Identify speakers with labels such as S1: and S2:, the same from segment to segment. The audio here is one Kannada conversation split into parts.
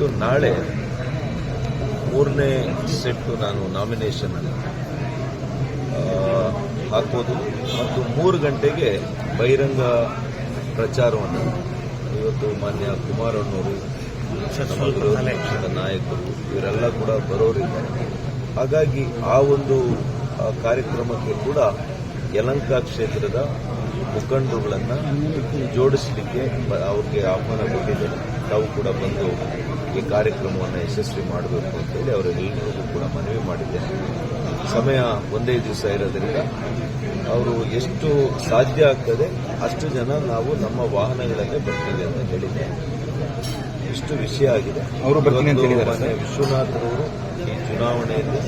S1: ಮತ್ತು ನಾಳೆ ಮೂರನೇ ಸೆಟ್ಟು ನಾನು ನಾಮಿನೇಷನ್ ಹಾಕೋದು ಮತ್ತು ಮೂರು ಗಂಟೆಗೆ ಬಹಿರಂಗ ಪ್ರಚಾರವನ್ನು ಇವತ್ತು ಮಾನ್ಯ ಕುಮಾರಣ್ಣವರು ನಾಯಕರು ಇವರೆಲ್ಲ ಕೂಡ ಬರೋರಿದ್ದಾರೆ ಹಾಗಾಗಿ ಆ ಒಂದು ಕಾರ್ಯಕ್ರಮಕ್ಕೆ ಕೂಡ ಯಲಂಕ ಕ್ಷೇತ್ರದ ಮುಖಂಡರುಗಳನ್ನು ಜೋಡಿಸಲಿಕ್ಕೆ ಅವ್ರಿಗೆ ಆಹ್ವಾನ ಕೊಟ್ಟಿದ್ದೇನೆ. ತಾವು ಕೂಡ ಬಂದು ಈ ಕಾರ್ಯಕ್ರಮವನ್ನು ಯಶಸ್ವಿ ಮಾಡಬೇಕು ಅಂತೇಳಿ ಅವರೆಲ್ಲರಿಗೂ ಕೂಡ ಮನವಿ ಮಾಡಿದ್ದೇನೆ. ಸಮಯ ಒಂದೇ ದಿವಸ ಇರೋದ್ರಿಂದ ಅವರು ಎಷ್ಟು ಸಾಧ್ಯ ಆಗ್ತದೆ ಅಷ್ಟು ಜನ ನಾವು ನಮ್ಮ ವಾಹನಗಳಲ್ಲೇ ಬರ್ತೀವಿ ಅಂತ ಹೇಳಿದೆ. ಇಷ್ಟು ವಿಷಯ ಆಗಿದೆ.
S2: ಅವರು
S1: ವಿಶ್ವನಾಥ್ ಅವರು ಈ ಚುನಾವಣೆಯಲ್ಲಿ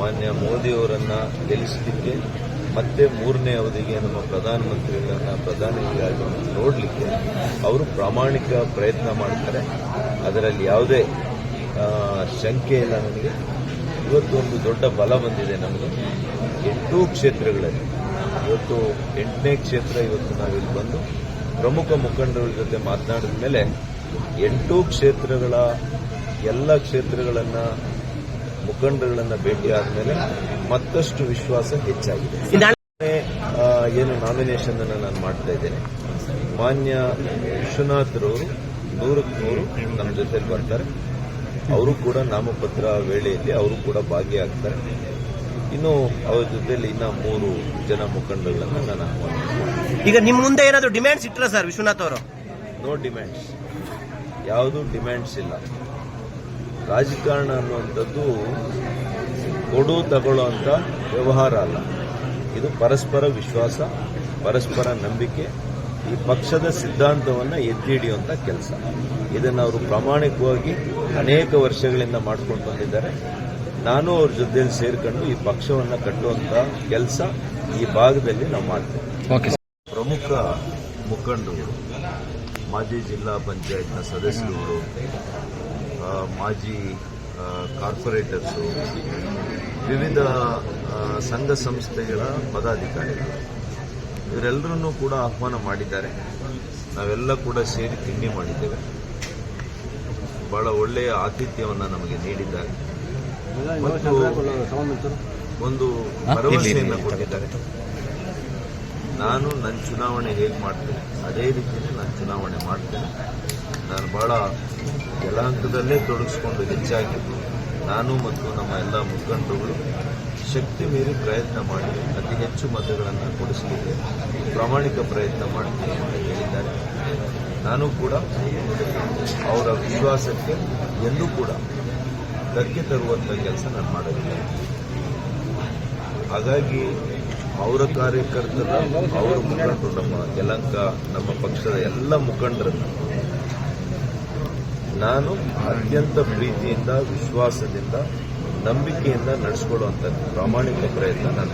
S1: ಮಾನ್ಯ ಮೋದಿಯವರನ್ನ ಗೆಲ್ಲಿಸಲಿಕ್ಕೆ ಮತ್ತೆ ಮೂರನೇ ಅವಧಿಗೆ ನಮ್ಮ ಪ್ರಧಾನಮಂತ್ರಿಗಳನ್ನ ಪ್ರಧಾನಿಯಾಗಿ ನೋಡಲಿಕ್ಕೆ ಅವರು ಪ್ರಾಮಾಣಿಕ ಪ್ರಯತ್ನ ಮಾಡ್ತಾರೆ. ಅದರಲ್ಲಿ ಯಾವುದೇ ಶಂಕೆ ಇಲ್ಲ ನನಗೆ. ಇವತ್ತು ಒಂದು ದೊಡ್ಡ ಬಲ ಬಂದಿದೆ ನಮಗೆ ಎಂಟೂ ಕ್ಷೇತ್ರಗಳಲ್ಲಿ, ಇವತ್ತು ಎಂಟನೇ ಕ್ಷೇತ್ರ ಇವತ್ತು ನಾವಿಲ್ಲಿ ಬಂದು ಪ್ರಮುಖ ಮುಖಂಡರ ಜೊತೆ ಮಾತನಾಡಿದ ಮೇಲೆ ಎಂಟೂ ಕ್ಷೇತ್ರಗಳ ಎಲ್ಲ ಕ್ಷೇತ್ರಗಳನ್ನ ಮುಖಂಡರುಗಳನ್ನ ಭೇಟಿ ಆದಮೇಲೆ ಮತ್ತಷ್ಟು ವಿಶ್ವಾಸ ಹೆಚ್ಚಾಗಿದೆ. ಏನು ನಾಮಿನೇಷನ್ ಅನ್ನು ನಾನು ಮಾಡ್ತಾ ಇದ್ದೇನೆ. ಮಾನ್ಯ ವಿಶ್ವನಾಥ್ರವರು ನೂರಕ್ಕೆ ನೂರು ನಮ್ಮ ಜೊತೆಲಿ ಬರ್ತಾರೆ. ಅವರು ಕೂಡ ನಾಮಪತ್ರ ವೇಳೆಯಲ್ಲಿ ಅವರು ಕೂಡ ಭಾಗಿಯಾಗ್ತಾರೆ. ಇನ್ನು ಅವ್ರ ಜೊತೆಯಲ್ಲಿ ಇನ್ನ ಮೂರು ಜನ ಮುಖಂಡಗಳನ್ನು ನಾನು ಆಹ್ವಾನ
S3: ಈಗ ನಿಮ್ಮ ಮುಂದೆ ಏನಾದರೂ ಡಿಮ್ಯಾಂಡ್ಸ್ ಇಟ್ಟರ ಸರ್ ವಿಶ್ವನಾಥ್ ಅವರು?
S1: ನೋ ಡಿಮ್ಯಾಂಡ್ಸ್ ಯಾವುದು ಡಿಮ್ಯಾಂಡ್ಸ್ ಇಲ್ಲ. ರಾಜಕಾರಣ ಅನ್ನುವಂಥದ್ದು ಕೊಡು ತಗೊಳ್ಳೋ ಅಂತ ವ್ಯವಹಾರ ಅಲ್ಲ. ಇದು ಪರಸ್ಪರ ವಿಶ್ವಾಸ ಪರಸ್ಪರ ನಂಬಿಕೆ ಈ ಪಕ್ಷದ ಸಿದ್ಧಾಂತವನ್ನು ಎತ್ತಿ ಹಿಡಿಯುವಂಥ ಕೆಲಸ. ಇದನ್ನು ಅವರು ಪ್ರಾಮಾಣಿಕವಾಗಿ ಅನೇಕ ವರ್ಷಗಳಿಂದ ಮಾಡ್ಕೊಂಡು ಬಂದಿದ್ದಾರೆ. ನಾನು ಅವ್ರ ಜೊತೆಯಲ್ಲಿ ಸೇರ್ಕೊಂಡು ಈ ಪಕ್ಷವನ್ನು ಕಟ್ಟುವಂಥ ಕೆಲಸ ಈ ಭಾಗದಲ್ಲಿ ನಾವು ಮಾಡ್ತೇವೆ.
S2: ಓಕೆ
S1: ಪ್ರಮುಖ ಮುಖಂಡರು ಮಾಜಿ ಜಿಲ್ಲಾ ಪಂಚಾಯತ್ನ ಸದಸ್ಯರುಗಳು ಆ, ಮಾಜಿ ಕಾರ್ಪೊರೇಟರ್ಸು, ವಿವಿಧ ಸಂಘ ಸಂಸ್ಥೆಗಳ ಪದಾಧಿಕಾರಿಗಳು. ಇವರೆಲ್ಲರನ್ನೂ ಕೂಡ ಆಹ್ವಾನ ಮಾಡಿದ್ದಾರೆ. ನಾವೆಲ್ಲ ಕೂಡ ಸೇರಿ ತಿಂಡಿ ಮಾಡಿದ್ದೇವೆ. ಬಹಳ ಒಳ್ಳೆಯ ಆತಿಥ್ಯವನ್ನು ನಮಗೆ ನೀಡಿದ್ದಾರೆ. ಮತ್ತು ಒಂದು ಭರವಸೆಯನ್ನು ಕೊಟ್ಟಿದ್ದಾರೆ. ನಾನು ನನ್ನ ಚುನಾವಣೆ ಹೇಗೆ ಮಾಡ್ತೇನೆ? ಅದೇ ರೀತಿಯಲ್ಲಿ ನಾನು ಚುನಾವಣೆ ಮಾಡ್ತೇನೆ. ನಾನು ಬಹಳ ಜಲಾಂಕದಲ್ಲೇ ತೊಡಗಿಸ್ಕೊಂಡು ಹೆಚ್ಚಾಗಿದ್ದು ನಾನು ಮತ್ತು ನಮ್ಮ ಎಲ್ಲ ಮುಖಂಡರುಗಳು ಶಕ್ತಿ ಮೀರಿ ಪ್ರಯತ್ನ ಮಾಡಿ ಅತಿ ಹೆಚ್ಚು ಮತಗಳನ್ನು ಕೊಡಿಸಲಿಕ್ಕೆ ಪ್ರಾಮಾಣಿಕ ಪ್ರಯತ್ನ ಮಾಡ್ತೀನಿ ಅಂತ ಹೇಳಿದ್ದಾರೆ. ನಾನು ಕೂಡ ಅವರ ವಿಶ್ವಾಸಕ್ಕೆ ಎಂದೂ ಕೂಡ ಧಕ್ಕೆ ತರುವಂಥ ಕೆಲಸ ನಾನು ಮಾಡೋದಿಲ್ಲ ಹಾಗಾಗಿ ಅವರ ಕಾರ್ಯಕರ್ತರ, ಅವರ ಮುಖಂಡರು, ನಮ್ಮ ಯಲಂಕ ನಮ್ಮ ಪಕ್ಷದ ಎಲ್ಲ ಮುಖಂಡರನ್ನ ನಾನು ಅತ್ಯಂತ ಪ್ರೀತಿಯಿಂದ ವಿಶ್ವಾಸದಿಂದ ನಂಬಿಕೆಯಿಂದ ನಡೆಸ್ಕೊಳ್ಳುವಂಥ ಪ್ರಾಮಾಣಿಕ ಪ್ರಯತ್ನ ನಾನು